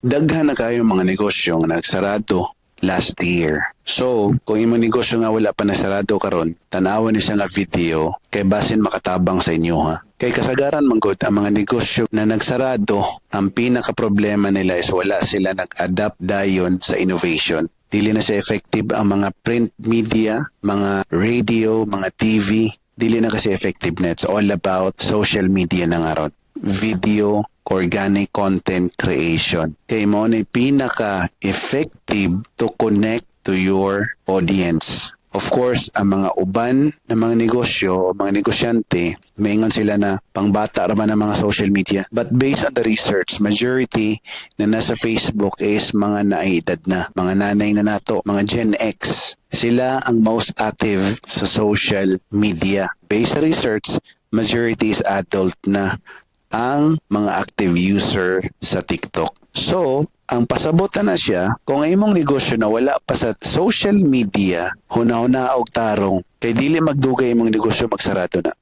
daghan na kayo mga negosyo nga nagsarado last year. So, kung imong negosyo nga wala pa nasarado karon, tanawan ni nga video kay basin makatabang sa inyo ha. Kay kasagaran man gud ang mga negosyo na nagsarado, ang pinaka problema nila is wala sila nag-adapt dayon sa innovation. Dili na siya effective ang mga print media, mga radio, mga TV, dili na kasi effective na. It's all about social media na nga ron. Video, organic content creation. Kay mo na pinaka-effective to connect to your audience. Of course, ang mga uban ng mga negosyo o mga negosyante, maingon sila na pangbata raman ng mga social media. But based on the research, majority na nasa Facebook is mga naedad na, mga nanay na nato, mga Gen X. Sila ang most active sa social media. Based sa research, majority is adult na ang mga active user sa TikTok. So, ang pasabutan na siya, kung imong negosyo na wala pa sa social media, hunaw na og tarong, kay dili magdugay imong negosyo magsarado na.